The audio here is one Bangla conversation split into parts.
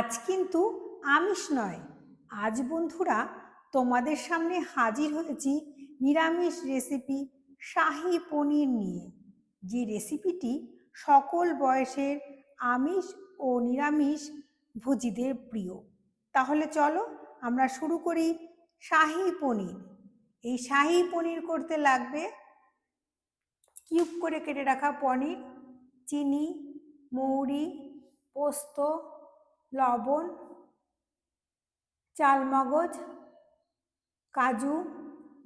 আজ কিন্তু আমিষ নয়। আজ বন্ধুরা, তোমাদের সামনে হাজির হয়েছি নিরামিষ রেসিপি শাহি পনির নিয়ে। যে রেসিপিটি সকল বয়সের আমিষ ও নিরামিষ ভোজীদের প্রিয়। তাহলে চলো আমরা শুরু করি শাহি পনির। এই শাহি পনির করতে লাগবে কিউব করে কেটে রাখা পনির, চিনি, মৌরি, পোস্ত লবণ, চালমগজ, কাজু,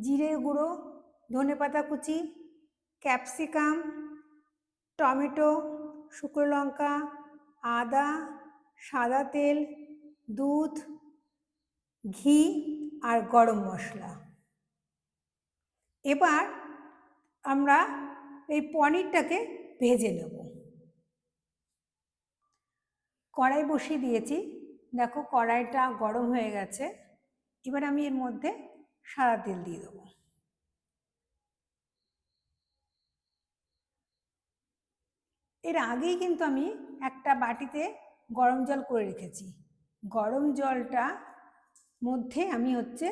জিরে গুঁড়ো ধনেপাতা কুচি, ক্যাপসিকাম, টমেটো, শুকনো লঙ্কা, আদা, সাদা তেল, দুধ, ঘি আর গরম মশলা। এবার আমরা এই পনিরটাকে ভেজে নেব। কড়াই বসিয়ে দিয়েছি। দেখো কড়াইটা গরম হয়ে গেছে। এবার আমি এর মধ্যে সাদা তেল দিয়ে দেবো। এর আগেই কিন্তু আমি একটা বাটিতে গরম জল করে রেখেছি। গরম জলটা মধ্যে আমি হচ্ছে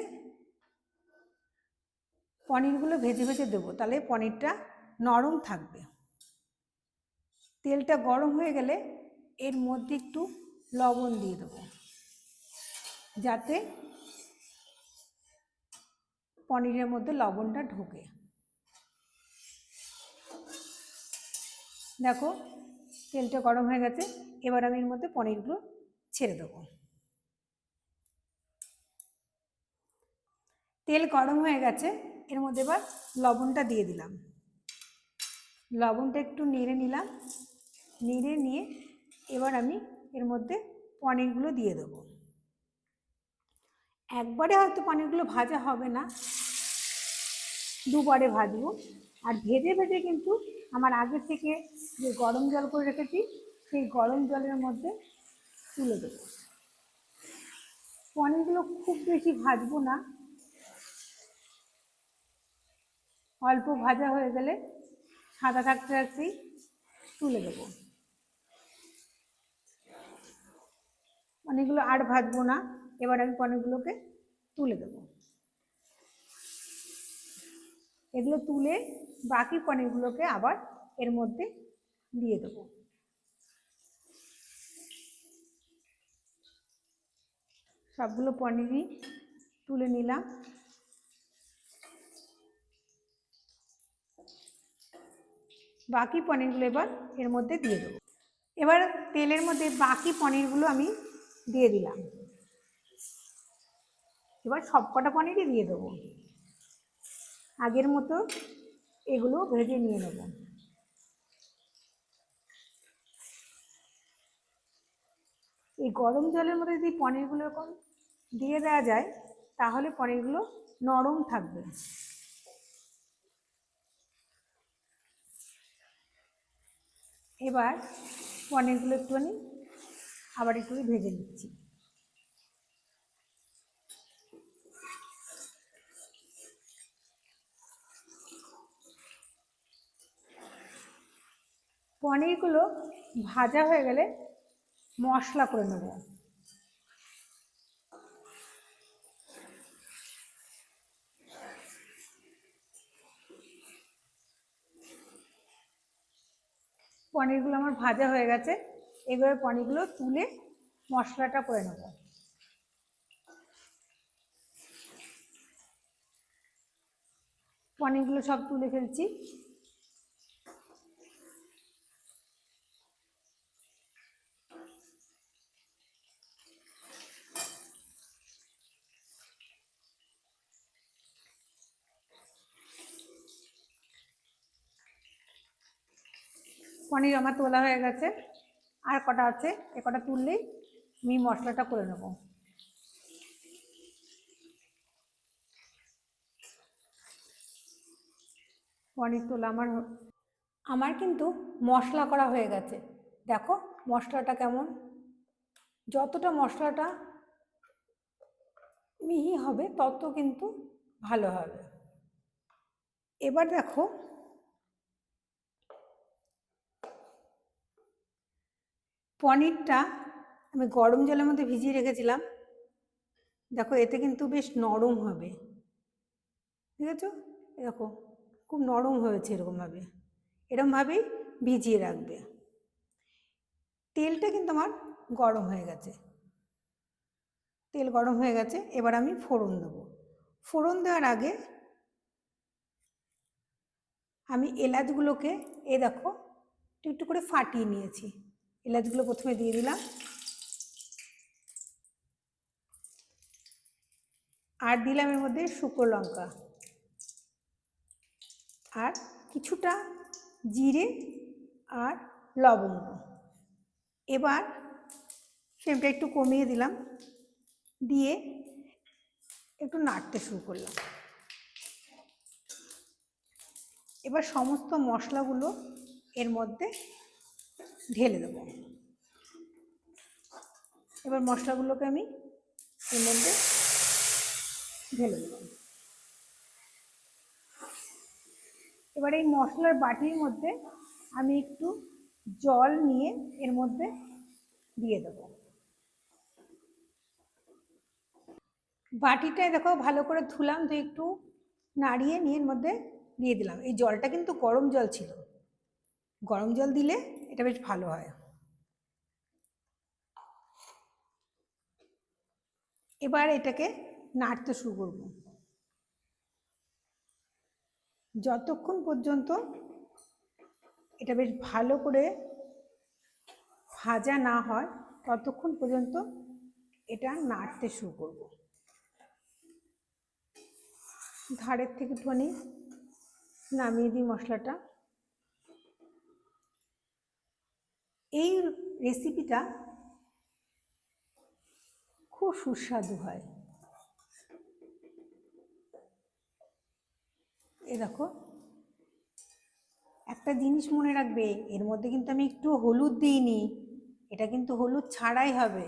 পনিরগুলো ভেজে ভেজে দেবো। তাহলে পনিরটা নরম থাকবে। তেলটা গরম হয়ে গেলে এর মধ্যে একটু লবণ দিয়ে দেবো। যাতে পনিরের মধ্যে লবণটা ঢোকে। দেখো, তেলটা গরম হয়ে গেছে। এবার আমি এর মধ্যে পনিরগুলো ছেড়ে দেবো। তেল গরম হয়ে গেছে, এর মধ্যে এবার লবণটা দিয়ে দিলাম। লবণটা একটু নেড়ে নিলাম। নেড়ে নিয়ে এবার আমি এর মধ্যে পনিরগুলো দিয়ে দেবো। একবারে হয়তো পনিরগুলো ভাজা হবে না। দুবারে ভাজবো। আর ভেজে ভেজে কিন্তু আমার আগে থেকে যে গরম জল করে রেখেছি, সেই গরম জলের মধ্যে তুলে দেবো। পনিরগুলো খুব বেশি ভাজবো না। অল্প ভাজা হয়ে গেলে সাদা থাকতে থাকতেই তুলে দেবো। পনিরগুলো আর ভাজবো না। এবার আমি পনিরগুলোকে তুলে দেবো। এগুলো তুলে বাকি পনিরগুলোকে আবার এর মধ্যে দিয়ে দেবো। সবগুলো পনিরই তুলে নিলাম। বাকি পনিরগুলো এবার এর মধ্যে দিয়ে দেবো। এবার তেলের মধ্যে বাকি পনিরগুলো আমি দিয়ে দিলাম। এবার সব কটা পনিরই দিয়ে দেবো। আগের মতো এগুলো ভেজে নিয়ে নেব। এই গরম জলের মধ্যে যদি পনিরগুলো এরকম দিয়ে দেওয়া যায়, তাহলে পনিরগুলো নরম থাকবে। এবার পনিরগুলো একটুখানি আবার একটু ভেজে নিচ্ছি। পনিরগুলো ভাজা হয়ে গেলে মশলা করে নেব। পনিরগুলো আমার ভাজা হয়ে গেছে। এবারে পনিরগুলো তুলে মশলাটা করে নেব। পনিরগুলো সব তুলে ফেলছি। পনির আমার তোলা হয়ে গেছে। আর কটা আছে? এ কটা তুললেই আমি মশলাটা করে নেব। পনির তোলা আমার আমার কিন্তু মশলা করা হয়ে গেছে। দেখো মশলাটা কেমন। যতটা মশলাটা মিহি হবে, তত কিন্তু ভালো হবে। এবার দেখো পনিরটা আমি গরম জলের মধ্যে ভিজিয়ে রেখেছিলাম। দেখো, এতে কিন্তু বেশ নরম হবে। ঠিক আছে দেখো, খুব নরম হয়েছে এরকমভাবে। এরকমভাবেই ভিজিয়ে রাখবে। তেলটা কিন্তু আমার গরম হয়ে গেছে। তেল গরম হয়ে গেছে, এবার আমি ফোড়ন দেবো। ফোড়ন দেওয়ার আগে আমি এলাচগুলোকে, এ দেখো, একটু একটু করে ফাটিয়ে নিয়েছি। এলাচগুলো প্রথমে দিয়ে দিলাম। আর দিলাম এর মধ্যে শুকনো লঙ্কা। আর কিছুটা জিরে আর লবঙ্গ। এবার ফ্লেমটা একটু কমিয়ে দিলাম। দিয়ে একটু নাড়তে শুরু করলাম। এবার সমস্ত মশলাগুলো এর মধ্যে ঢেলে দেবো। এবার মশলাগুলোকে আমি এর মধ্যে ঢেলে দিলাম এবার এই মশলার বাটির মধ্যে আমি একটু জল নিয়ে এর মধ্যে দিয়ে দেবো। বাটিটায় দেখো ভালো করে ধুলাম, তো একটু নাড়িয়ে নিয়ে এর মধ্যে দিয়ে দিলাম। এই জলটা কিন্তু গরম জল ছিল। গরম জল দিলে এটা বেশ ভালো হয়। এবার এটাকে নাড়তে শুরু করব। যতক্ষণ পর্যন্ত এটা বেশ ভালো করে ভাজা না হয়, ততক্ষণ পর্যন্ত এটা নাড়তে শুরু করব। ধারের থেকে একটুখানি নামিয়ে দিই মশলাটা। এই রেসিপিটা খুব সুস্বাদু হয়। এ দেখো, একটা জিনিস মনে রাখবে, এর মধ্যে কিন্তু আমি একটু হলুদ দিইনি, এটা কিন্তু হলুদ ছাড়াই হবে।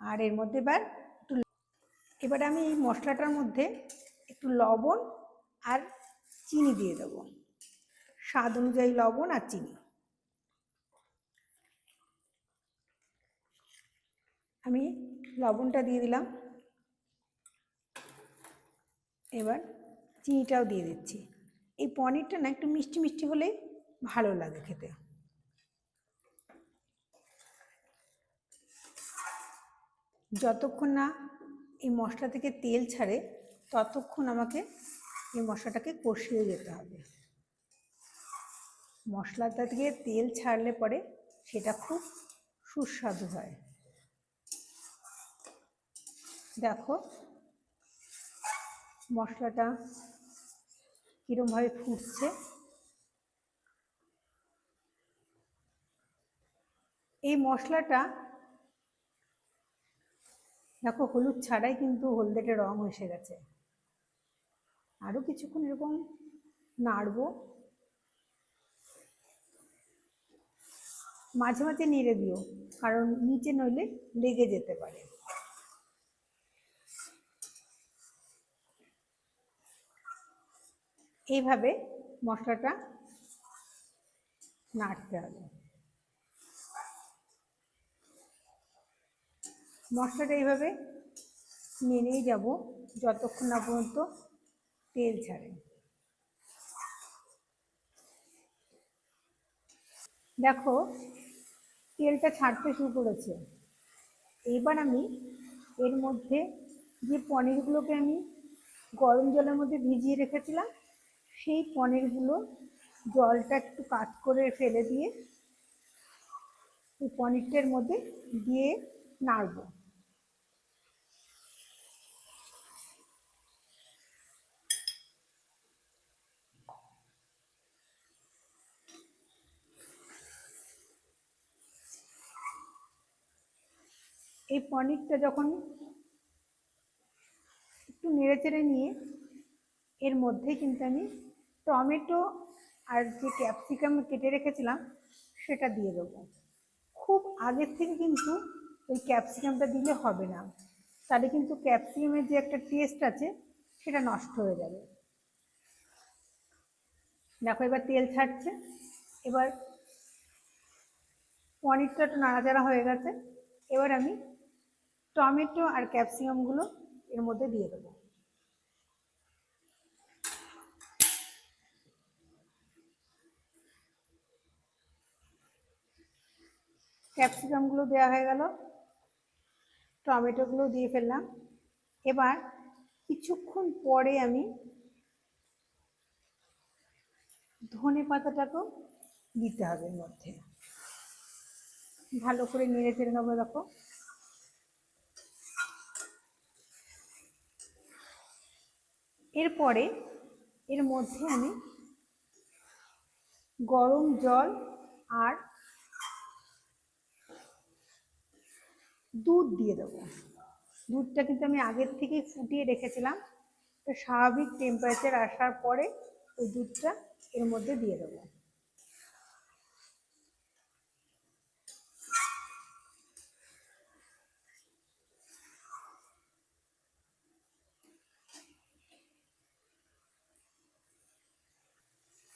আর এর মধ্যে এবার একটু এবার আমি এই মশলাটার মধ্যে একটু লবণ আর চিনি দিয়ে দেবো। স্বাদ অনুযায়ী লবণ আর চিনি। আমি লবণটা দিয়ে দিলাম। এবার চিনিটাও দিয়ে দিচ্ছি। এই পনিরটা না একটু মিষ্টি মিষ্টি হলেই ভালো লাগে খেতে। যতক্ষণ না এই মশলা থেকে তেল ছাড়ে, ততক্ষণ আমাকে এই মশলাটাকে কষিয়ে যেতে হবে। মশলাটা থেকে তেল ছাড়লে পরে সেটা খুব সুস্বাদু হয়। দেখো, মশলাটা কীরমভাবে ফুটছে। এই মশলাটা, দেখো, হলুদ ছাড়াই কিন্তু হলদেটে রং এসে গেছে। আরও কিছুক্ষণ এরকম নাড়বো। মাঝে মাঝে নেড়ে দিও, কারণ নিচে নইলে লেগে যেতে পারে। এইভাবে মশলাটা নাড়তে হবে। মশলাটা এইভাবে নেড়েই যাব যতক্ষণ না পর্যন্ত তেল ছাড়ে। দেখো, তেলটা ছাড়তে শুরু করেছে। এইবার আমি এর মধ্যে যে পনিরগুলোকে আমি গরম জলের মধ্যে ভিজিয়ে রেখেছিলাম সেই পনিরগুলো জলটা একটু কাট করে ফেলে দিয়ে এই পনিরটার মধ্যে দিয়ে নাড়বো। এই পনিরটা যখন একটু নেড়ে চেড়ে নিয়ে এর মধ্যে কিন্তু আমি টমেটো আর যে ক্যাপসিকাম কেটে রেখেছিলাম, সেটা দিয়ে দেবো। খুব আগের থেকে কিন্তু ওই ক্যাপসিকামটা দিলে হবে না। তাহলে কিন্তু ক্যাপসিকামের যে একটা টেস্ট আছে, সেটা নষ্ট হয়ে যাবে। দেখো এবার তেল ছাড়ছে। এবার পনিরটা একটু নাড়াচাড়া হয়ে গেছে। এবার আমি টমেটো আর ক্যাপসিকামগুলো এর মধ্যে দিয়ে দেবো। ক্যাপসিকামগুলো দেওয়া হয়ে গেল। টমেটোগুলো দিয়ে ফেললাম। এবার কিছুক্ষণ পরে আমি ধনে পাতাটাকেও দিতে হবে এর মধ্যে। ভালো করে নেড়ে চেড়ে নেব, দেখো। এরপরে এর মধ্যে আমি গরম জল আর দুধ দিয়ে দেবো। দুধটা কিন্তু আমি আগের থেকেই ফুটিয়ে রেখেছিলাম। তো স্বাভাবিক টেম্পারেচার আসার পরে ওই দুধটা এর মধ্যে দিয়ে দেবো।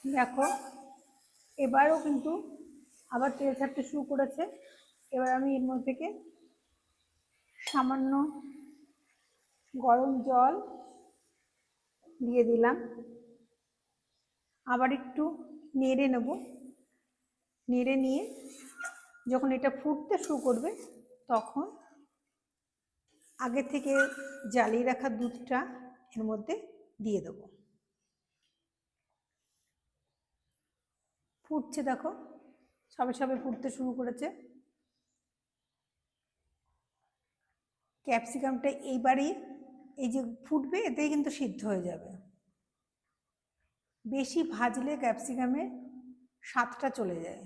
দেখো, এবারও কিন্তু আবার তেল ছাড়তে শুরু করেছে। এবার আমি এর মধ্যে থেকে সামান্য গরম জল দিয়ে দিলাম। আবার একটু নেড়ে নেব। নেড়ে নিয়ে যখন এটা ফুটতে শুরু করবে, তখন আগে থেকে জ্বালিয়ে রাখা দুধটা এর মধ্যে দিয়ে দেবো। ফুটছে দেখো, সবে সবে ফুটতে শুরু করেছে। ক্যাপসিকামটা এইবারই এই যে ফুটবে, এতেই কিন্তু সিদ্ধ হয়ে যাবে। বেশি ভাজলে ক্যাপসিকামের স্বাদটা চলে যায়।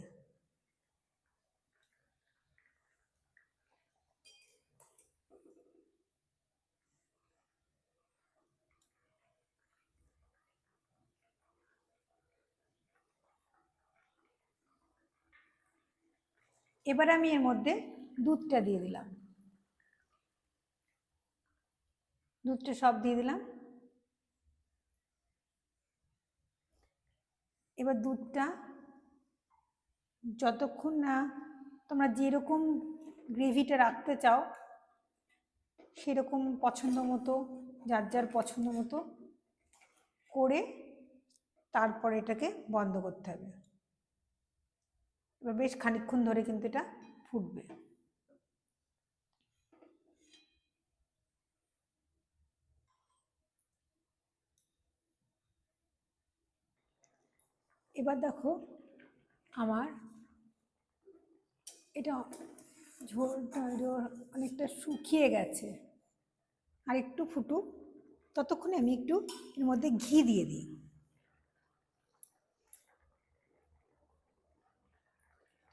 এবার আমি এর মধ্যে দুধটা দিয়ে দিলাম। দুধটা সব দিয়ে দিলাম। এবার দুধটা যতক্ষণ না তোমরা যেরকম গ্রেভিটা রাখতে চাও, সেরকম পছন্দ মতো, যার যার পছন্দ মতো করে তারপর এটাকে বন্ধ করতে হবে। এবার বেশ খানিকক্ষণ ধরে কিন্তু এটা ফুটবে। এবার দেখো আমার এটা ঝোলটা অনেকটা শুকিয়ে গেছে। আর একটু ফুটুক ততক্ষণে আমি একটু এর মধ্যে ঘি দিয়ে দিই।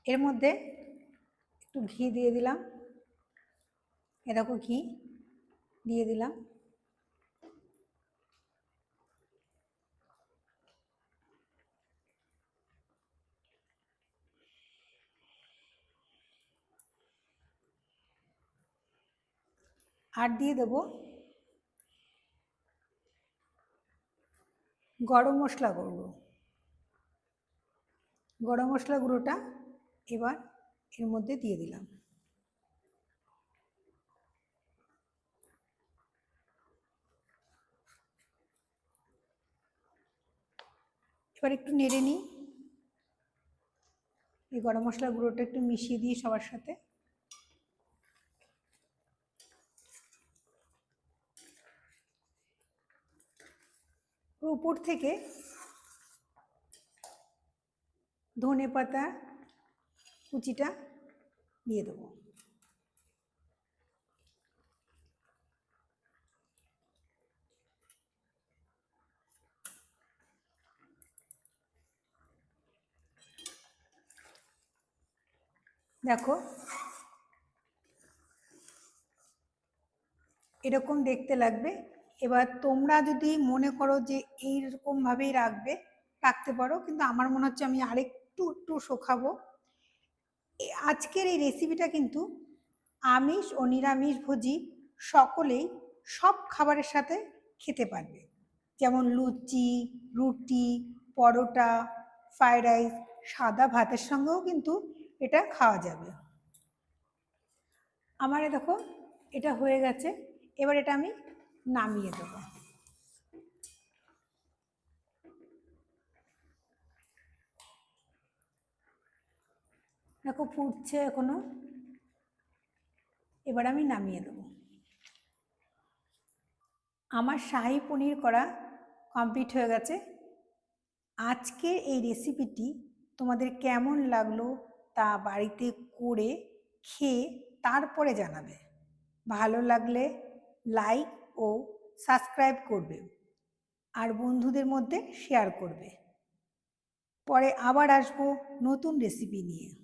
এর মধ্যে একটু ঘি দিয়ে দিলাম। এ দেখো ঘি দিয়ে দিলাম। আর দিয়ে দেবো। গরম মশলা গুঁড়ো। গরম মশলা গুঁড়োটা এবার এর মধ্যে দিয়ে দিলাম। এবার একটু নেড়ে নিই। এই গরম মশলা গুঁড়োটা একটু মিশিয়ে দিই সবার সাথে। উপর থেকে ধনে পাতা কুচিটা দিয়ে দেবো। দেখো এরকম দেখতে লাগবে এবার তোমরা যদি মনে করো যে এইরকমভাবেই রাখবে, রাখতে পারো, কিন্তু আমার মনে হচ্ছে আমি আরেকটু একটু শোখাবো আজকের এই রেসিপিটা কিন্তু আমিষ ও নিরামিষ ভোজি সকলেই সব খাবারের সাথে খেতে পারবে। যেমন লুচি, রুটি, পরোটা ফ্রাইড রাইস সাদা ভাতের সঙ্গেও কিন্তু এটা খাওয়া যাবে। আমার দেখো, এটা হয়ে গেছে। এবার এটা আমি নামিয়ে দেবো। দেখো ফুটছে এখনও। এবার আমি নামিয়ে দেবো। আমার শাহি পনির করা কমপ্লিট হয়ে গেছে। আজকের এই রেসিপিটি তোমাদের কেমন লাগল তা বাড়িতে করে খেয়ে তারপরে জানাবে। ভালো লাগলে লাইক ও সাবস্ক্রাইব করবে আর বন্ধুদের মধ্যে শেয়ার করবে। পরে আবার আসব নতুন রেসিপি নিয়ে।